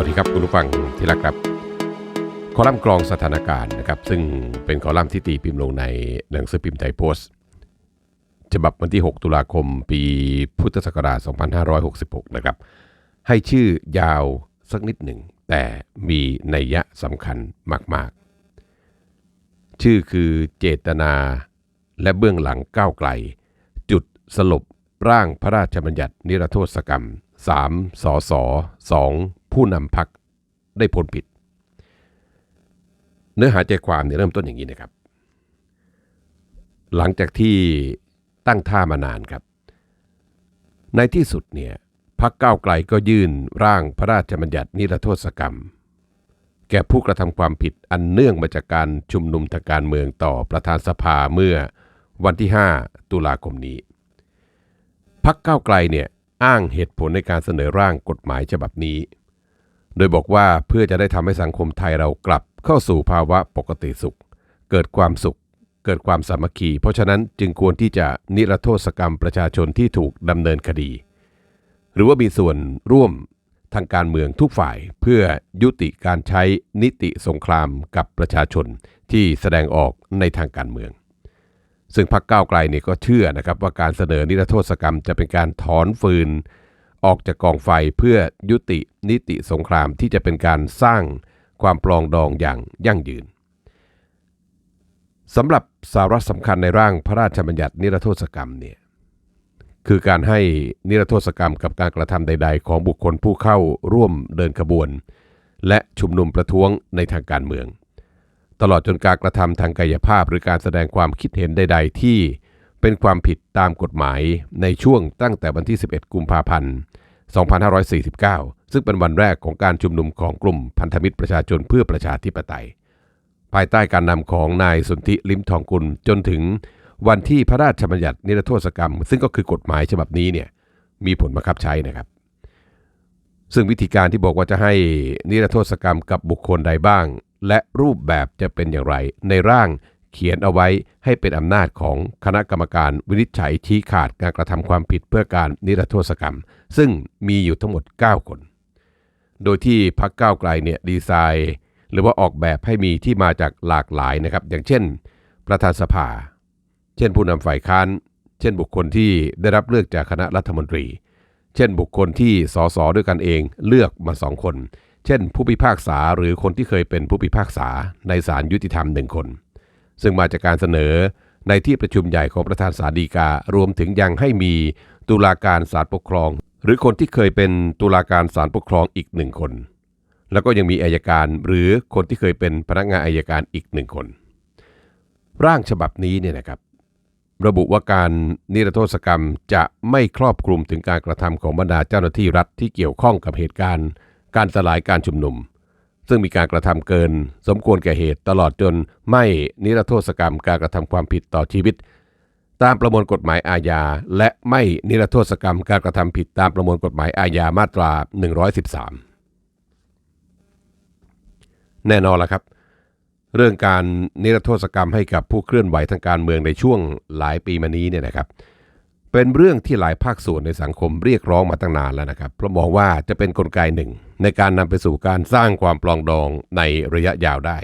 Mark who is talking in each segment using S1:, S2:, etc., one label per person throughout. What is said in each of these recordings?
S1: วัสดีครับคุณผู้ฟังที่รักครับ คอลัมน์กรองสถานการณ์นะครับ ซึ่งเป็นคอลัมน์ที่ตีพิมพ์ลงในหนังสือพิมพ์ไทยโพสต์ฉบับวันที่ 6 ตุลาคม ปีพุทธศักราช 2566 นะครับ ให้ชื่อยาวสักนิดหนึ่ง แต่มีนัยยะสำคัญมาก ๆ ชื่อคือเจตนาและเบื้องหลังก้าวไกล จุดสลบร่างพระราชบัญญัตินิรโทษกรรม 3. สส 2. ผู้นำพักได้พ้นผิด เนื้อหาใจความเนี่ยเริ่มต้นอย่างนี้นะครับ หลังจากที่ตั้งท่ามานานครับ ในที่สุดเนี่ยพักเก้าไกลก็ยื่นร่างพระราชบัญญัตินิรโทษกรรม แก่ผู้กระทำความผิดอันเนื่องมาจากการชุมนุมทางการเมืองต่อประธานสภาเมื่อวันที่ 5 ตุลาคมนี้ พักเก้าไกลเนี่ยอ้างเหตุผลในการเสนอร่างกฎหมายฉบับนี้ โดยบอกว่าเพื่อจะได้ทำให้สังคมไทยเรากลับเข้าสู่ภาวะปกติสุข เกิดความสุข เกิดความสามัคคี เพราะฉะนั้นจึงควรที่จะนิรโทษกรรมประชาชนที่ถูกดำเนินคดี หรือว่ามีส่วนร่วมทางการเมืองทุกฝ่ายเพื่อยุติการใช้นิติสงครามกับประชาชนที่แสดงออกในทางการเมือง ซึ่งพรรคก้าวไกลนี่ก็เชื่อนะครับว่าการเสนอนิรโทษกรรมจะเป็นการถอนฟืน ออกจากกองไฟเพื่อยุตินิติสงครามที่จะเป็นการสร้างความปลองดองอย่างยั่งยืนสำหรับสาระสำคัญในร่างพระราชบัญญัตินิรโทษกรรมเนี่ยคือการให้นิรโทษกรรมกับการกระทำใด ๆ ของบุคคลผู้เข้าร่วมเดินขบวน และชุมนุมประท้วงในทางการเมือง ตลอดจนการกระทำทางกายภาพหรือการแสดงความคิดเห็นใด ๆ ที่ เป็นความผิดตามกฎหมายในช่วงตั้งแต่วันที่ 11 กุมภาพันธ์ 2549 ซึ่งเป็นวันแรกของการชุมนุมของกลุ่มพันธมิตรประชาชนเพื่อประชาธิปไตย ภายใต้การนำของนายสนธิลิมทองกุลจนถึงวันที่พระราชบัญญัตินิรโทษกรรม ซึ่งก็คือกฎหมายฉบับนี้เนี่ยมีผลบังคับใช้นะครับ ซึ่งวิธีการที่บอกว่าจะให้นิรโทษกรรมกับบุคคลใดบ้าง และรูปแบบจะเป็นอย่างไรในร่าง เขียนเอาไว้ให้เป็นอำนาจของคณะกรรมการวินิจฉัยชี้ขาดการกระทำความผิดเพื่อการนิรโทษกรรม ซึ่งมีอยู่ทั้งหมด 9 คน โดยที่พรรคก้าวไกลเนี่ยดีไซน์ หรือว่าออกแบบให้มีที่มาจากหลากหลายนะครับ อย่างเช่น ประธานสภา เช่นผู้นำฝ่ายค้าน เช่นบุคคลที่ได้รับเลือกจากคณะรัฐมนตรี เช่นบุคคลที่สสด้วยกันเองเลือกมาสองคน เช่น ผู้พิพากษาหรือคนที่เคยเป็นผู้พิพากษาในศาลยุติธรรมหนึ่งคน ซึ่งมาจากการเสนอในที่ประชุมใหญ่ของประธานศาลฎีกา รวมถึงยังให้มีตุลาการศาลปกครอง หรือคนที่เคยเป็นตุลาการศาลปกครองอีกหนึ่งคน แล้วก็ยังมีอายการหรือคนที่เคยเป็นพนักงานอายการอีกหนึ่งคน ร่างฉบับนี้เนี่ยนะครับระบุว่าการนิรโทษกรรมจะไม่ครอบคลุมถึงการกระทำของบรรดาเจ้าหน้าที่รัฐที่เกี่ยวข้องกับเหตุการณ์ การสลายการชุมนุม ซึ่งมีการกระทำเกิน สมควรแก่เหตุตลอดจนไม่นิรโทษกรรมการกระทำความผิดต่อชีวิต ตามประมวลกฎหมายอาญา และไม่นิรโทษกรรมการกระทำผิดตามประมวลกฎหมายอาญามาตรา 113 แน่นอนละครับ เรื่องการนิรโทษกรรมให้กับผู้เคลื่อนไหวทางการเมืองในช่วงหลายปีมานี้เนี่ยนะครับ เป็นเรื่องที่หลายภาคส่วนในสังคมเรียกร้องมาตั้งนานแล้วนะครับ เพราะมองว่าจะเป็นนกลไกหนึ่ง ในการนำไปสู่การสร้างความปลองดองในระยะยาวได้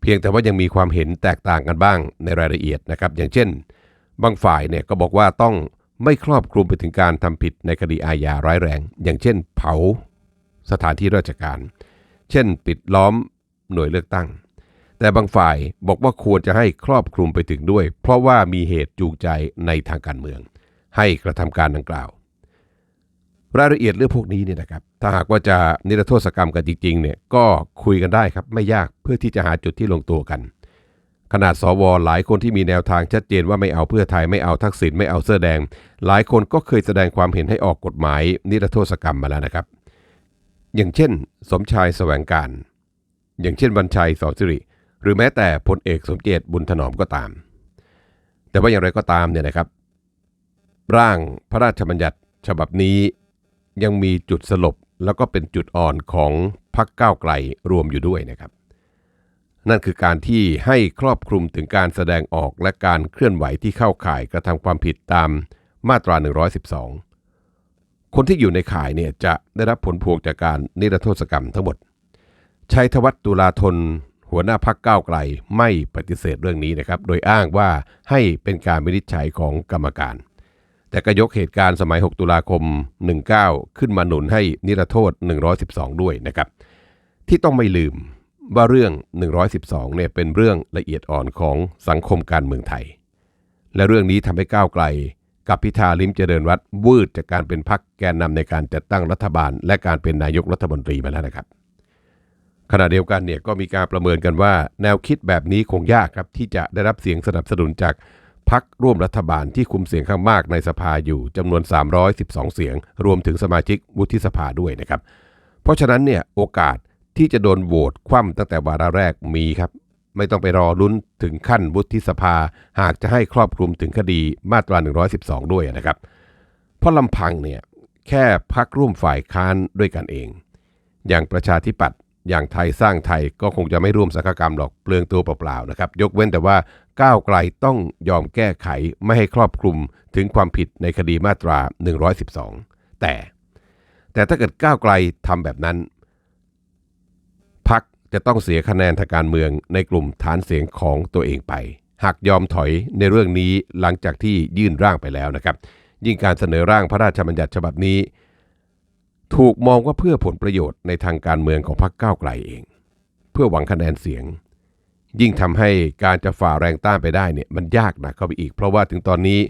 S1: เพียงแต่ว่ายังมีความเห็นแตกต่างกันบ้างในรายละเอียดนะครับ อย่างเช่น บางฝ่ายเนี่ยก็บอกว่าต้องไม่ครอบคลุมไปถึงการทำผิดในคดีอาญาร้ายแรง อย่างเช่น เผาสถานที่ราชการ เช่น ปิดล้อมหน่วยเลือกตั้ง แต่บางฝ่ายบอกว่าควรจะให้ครอบคลุมไปถึงด้วย เพราะว่ามีเหตุจูงใจในทางการเมือง ให้กระทำการดังกล่าว รายละเอียดเรื่องพวกนี้เนี่ยนะครับ ถ้าหากว่าจะนิรโทษกรรมกันจริงๆเนี่ยก็คุยกันได้ครับไม่ยากเพื่อที่จะหาจุดที่ลงตัวกัน ขนาดสวหลายคนที่มีแนวทางชัดเจนว่าไม่เอาเพื่อไทยไม่เอาทักษิณไม่เอาเสื้อแดง หลายคนก็เคยแสดงความเห็นให้ออกกฎหมาย นิรโทษกรรมมาแล้วนะครับ อย่างเช่น สมชายแสวงการ อย่างเช่นบรรชัยสอสิริหรือแม้แต่พลเอกสมเจตบุญถนอมก็ตาม แต่ว่าอย่างไรก็ตามเนี่ยนะครับ ร่างพระราชบัญญัติฉบับนี้ยังมีจุดสลบแล้วก็เป็นจุดอ่อนของพรรคก้าวไกลรวมอยู่ด้วยนะครับ นั่นคือการที่ให้ครอบคลุมถึงการแสดงออกและการเคลื่อนไหวที่เข้าข่ายกระทำความผิดตามมาตรา 112 คนที่อยู่ในข่ายเนี่ยจะได้รับผลพวงจากการนิรโทษกรรมทั้งหมด ชัยธวัฒน์ตุลาธน หัวหน้าพักก้าวไกลไม่ปฏิเสธเรื่องนี้นะครับ โดยอ้างว่าให้เป็นการวินิจฉัยของกรรมการ แต่ก็ยกเหตุการณ์สมัย 6 ตุลาคม 19 ขึ้นมาหนุนให้นิรโทษ 112 ด้วยนะครับ ที่ต้องไม่ลืมว่าเรื่อง 112 เนี่ยเป็นเรื่องละเอียดอ่อนของสังคมการเมืองไทย และเรื่องนี้ทำให้ก้าวไกล กับพิธาลิมเจริญรัตน์วืดจากการเป็นพักแกนนำในการจัดตั้งรัฐบาล และการเป็นนายกรัฐมนตรีมาแล้วนะครับขณะเดียวกันเนี่ยก็มีการประเมินกันว่า แนวคิดแบบนี้คงยากครับที่จะได้รับเสียงสนับสนุนจาก พักร่วมรัฐบาลที่คุมเสียงข้างมากในสภาอยู่จำนวน 312 เสียง รวมถึงสมาชิกวุฒิสภาด้วยนะครับ เพราะฉะนั้นเนี่ยโอกาสที่จะโดนโหวตคว่ำตั้งแต่วาระแรกมีครับ ไม่ต้องไปรอลุ้นถึงขั้นวุฒิสภา หากจะให้ครอบคลุมถึงคดีมาตรา 112 ด้วยนะครับ เพราะลำพังเนี่ยแค่พักร่วมฝ่ายค้านด้วยกันเอง อย่างประชาธิปัตย์ อย่างไทยสร้างไทยก็คงจะไม่ร่วมสักกรรมหรอกเปลืองตัวเปล่าๆนะครับ ยกเว้นแต่ว่าก้าวไกลต้องยอมแก้ไขไม่ให้ครอบคลุมถึงความผิดในคดีมาตรา 112 แต่ แต่ถ้าเกิดก้าวไกลทำแบบนั้นพักจะต้องเสียคะแนนทางการเมืองในกลุ่มฐานเสียงของตัวเองไป หากยอมถอยในเรื่องนี้หลังจากที่ยื่นร่างไปแล้วนะครับ ยิ่งการเสนอร่างพระราชบัญญัติฉบับนี้ ถูกมองว่าเพื่อผลประโยชน์ในทางการเมืองของพรรคก้าวไกลเอง เพื่อหวังคะแนนเสียง ยิ่งทำให้การจะฝ่าแรงต้านไปได้เนี่ยมันยากนะเข้าไปอีก เพราะว่าถึงตอนนี้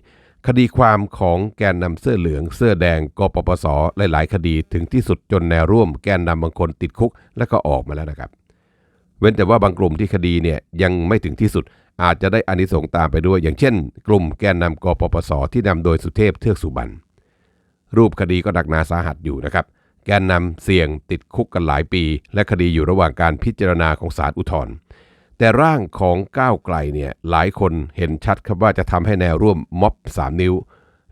S1: คดีความของแกนนำเสื้อเหลือง เสื้อแดงกปปสหลาย ๆ คดีถึงที่สุดจนแนวร่วมแกนนำบางคนติดคุกแล้วก็ออกมาแล้วนะครับ เว้นแต่ว่าบางกลุ่มที่คดีเนี่ยยังไม่ถึงที่สุดอาจจะได้อานิสงส์ตามไปด้วย อย่างเช่น กลุ่มแกนนำกปปสที่นำโดยสุเทพเทือกสุบรรณรูปคดีก็หนักหนาสาหัสอยู่นะครับ แกนนำเสี่ยงติดคุกกันหลายปี และคดีอยู่ระหว่างการพิจารณาของศาลอุทธรณ์แต่ร่างของก้าวไกลเนี่ยหลายคนเห็นชัดครับว่าจะทำให้แนวร่วมม็อบ 3 นิ้ว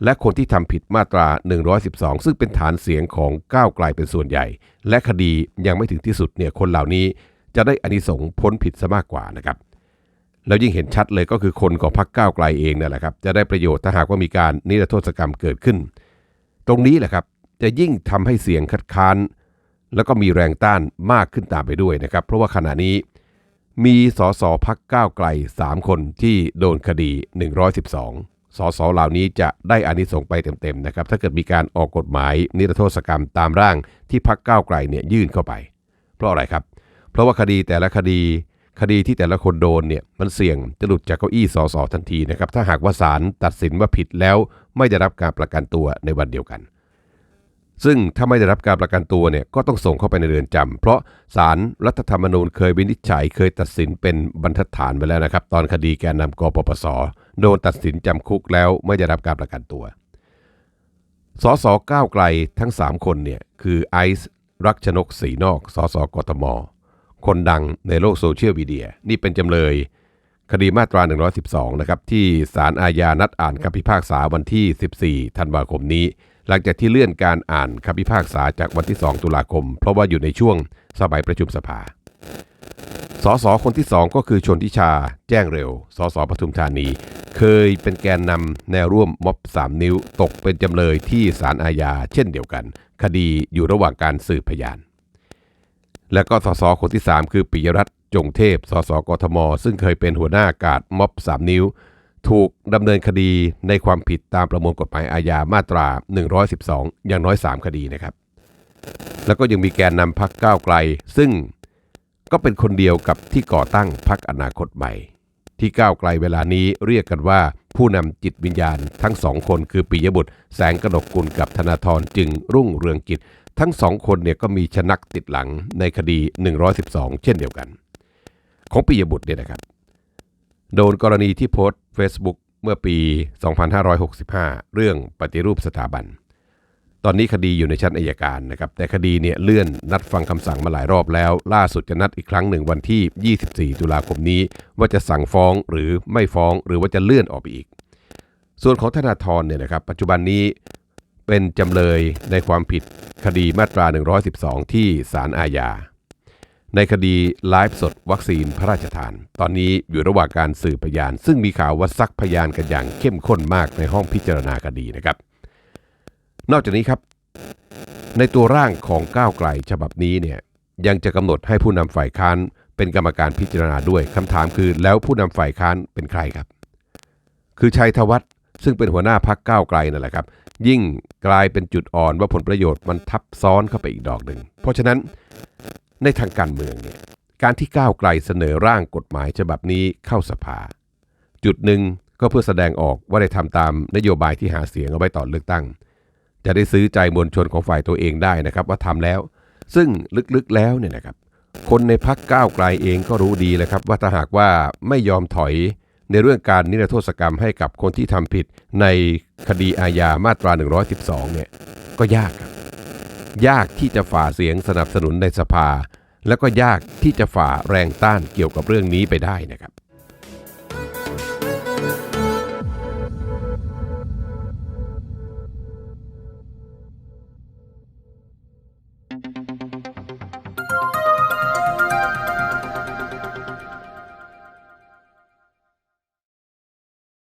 S1: และคนที่ทำผิดมาตรา 112 ซึ่งเป็นฐานเสียงของก้าวไกลเป็นส่วนใหญ่ และคดียังไม่ถึงที่สุดเนี่ยคนเหล่านี้จะได้อานิสงส์พ้นผิดซะมากกว่านะครับแล้วยิ่งเห็นชัดเลยก็คือคนของพรรคก้าวไกลเองนั่นแหละครับจะได้ประโยชน์ถ้าหากว่ามีการนิรโทษกรรมเกิดขึ้น ตรงนี้แหละครับ จะยิ่งทำให้เสียงคัดค้าน แล้วก็มีแรงต้านมากขึ้นตามไปด้วยนะครับ เพราะว่าขณะนี้มีสสพักก้าวไกล 3 คนที่โดนคดี 112 สสเหล่านี้จะได้อานิสงส์ไปเต็มๆนะครับ ถ้าเกิดมีการออกกฎหมายนิรโทษกรรมตามร่างที่พักก้าวไกลเนี่ยยื่นเข้าไป เพราะอะไรครับ เพราะว่าคดีแต่ละคดี คดีที่แต่ละคนโดนเนี่ยมันเสี่ยงจะหลุดจากเก้าอี้สสทันทีนะครับ ถ้าหากว่าศาลตัดสินว่าผิดแล้วไม่ได้รับการประกันตัวในวันเดียวกัน ซึ่งถ้าไม่ได้รับการประกันตัวเนี่ยก็ต้องส่งเข้าไปในเรือนจำเพราะศาลรัฐธรรมนูญเคยวินิจฉัยเคยตัดสินเป็นบรรทัดฐานไปแล้วนะครับ ตอนคดีแกนนำกปปสโดนตัดสินจำคุกแล้วไม่ได้รับการประกันตัวสสก้าวไกลทั้ง 3 คนเนี่ยคือไอซ์รักชนกศรีนอกสสกทม คนดังในโลกโซเชียลมีเดีย นี่เป็นจำเลย คดีมาตรา 112 นะครับ ที่ศาลอาญานัดอ่านคำพิพากษาวันที่ 14 ธันวาคมนี้ หลังจากที่เลื่อนการอ่านคำพิพากษาจากวันที่ 2 ตุลาคม เพราะว่าอยู่ในช่วงสมัยประชุมสภา สสคนที่ 2 ก็คือชนทิชา แจ้งเร็ว สสปทุมธานี เคยเป็นแกนนำแนวร่วมม็อบ 3 นิ้วตกเป็นจำเลยที่ศาลอาญาเช่นเดียวกัน คดีอยู่ระหว่างการสืบพยาน และก็สสคนที่ 3 คือปิยรัตน์จงเทพ สสกทม ซึ่งเคยเป็นหัวหน้าการม็อบ 3 นิ้ว ถูกดำเนินคดีในความผิดตามประมวลกฎหมายอาญามาตรา 112 อย่างน้อย 3 คดีนะครับ แล้วก็ยังมีแกนนำพักก้าวไกล ซึ่งก็เป็นคนเดียวกับที่ก่อตั้งพักอนาคตใหม่ ที่ก้าวไกลเวลานี้เรียกกันว่าผู้นำจิตวิญญาณทั้งสองคนคือปิยบุตร แสงกนกกุลกับธนาธรจึงรุ่งเรืองกิจ ทั้งสองคนเนี่ยก็มีชนักติดหลังในคดี 112 เช่นเดียวกัน ของปิยบุตรเนี่ยนะครับ โดนกรณีที่โพสต์ Facebook เมื่อปี 2565 เรื่องปฏิรูปสถาบัน ตอนนี้คดีอยู่ในชั้นอายการนะครับ แต่คดีเนี่ยเลื่อนนัดฟังคำสั่งมาหลายรอบแล้ว ล่าสุดจะนัดอีกครั้งหนึ่งวันที่ 24 ตุลาคมนี้ ว่าจะสั่งฟ้องหรือไม่ฟ้องหรือว่าจะเลื่อนออกไปอีก ส่วนของธนาธรเนี่ยนะครับ ปัจจุบันนี้เป็นจำเลยในความผิดคดีมาตรา 112 ที่ศาลอาญา ในคดีไลฟ์สดวัคซีนพระราชทาน ตอนนี้อยู่ระหว่างการสืบพยาน ซึ่งมีข่าวว่าซักพยานกันอย่างเข้มข้นมากในห้องพิจารณาคดีนะครับ นอกจากนี้ครับ ในตัวร่างของก้าวไกลฉบับนี้เนี่ยยังจะกำหนดให้ผู้นำฝ่ายค้านเป็นกรรมการพิจารณาด้วยคำถามคือแล้วผู้นำฝ่ายค้านเป็นใครครับ คือชัยธวัฒน์ซึ่งเป็นหัวหน้าพักก้าวไกลนั่นแหละครับ ยิ่งกลายเป็นจุดอ่อนว่าผลประโยชน์มันทับซ้อนเข้าไปอีกดอกหนึ่งเพราะฉะนั้น ในทางการเมืองเนี่ยการที่ก้าวไกลเสนอร่างกฎหมายฉบับนี้เข้าสภา จุดหนึ่งก็เพื่อแสดงออกว่าได้ทำตามนโยบายที่หาเสียงเอาไว้ตอนเลือกตั้ง จะได้ซื้อใจมวลชนของฝ่ายตัวเองได้นะครับว่าทำแล้ว ซึ่งลึกๆแล้วเนี่ยนะครับ คนในพักก้าวไกลเองก็รู้ดีเลยครับ ว่าถ้าหากว่าไม่ยอมถอยในเรื่องการนิรโทษกรรมให้กับคนที่ทำผิดในคดีอาญามาตรา 112เนี่ยก็ยากครับ ยากที่จะฝ่าเสียงสนับสนุนในสภา แล้วก็ยากที่จะฝ่าแรงต้านเกี่ยวกับเรื่องนี้ไปได้นะครับ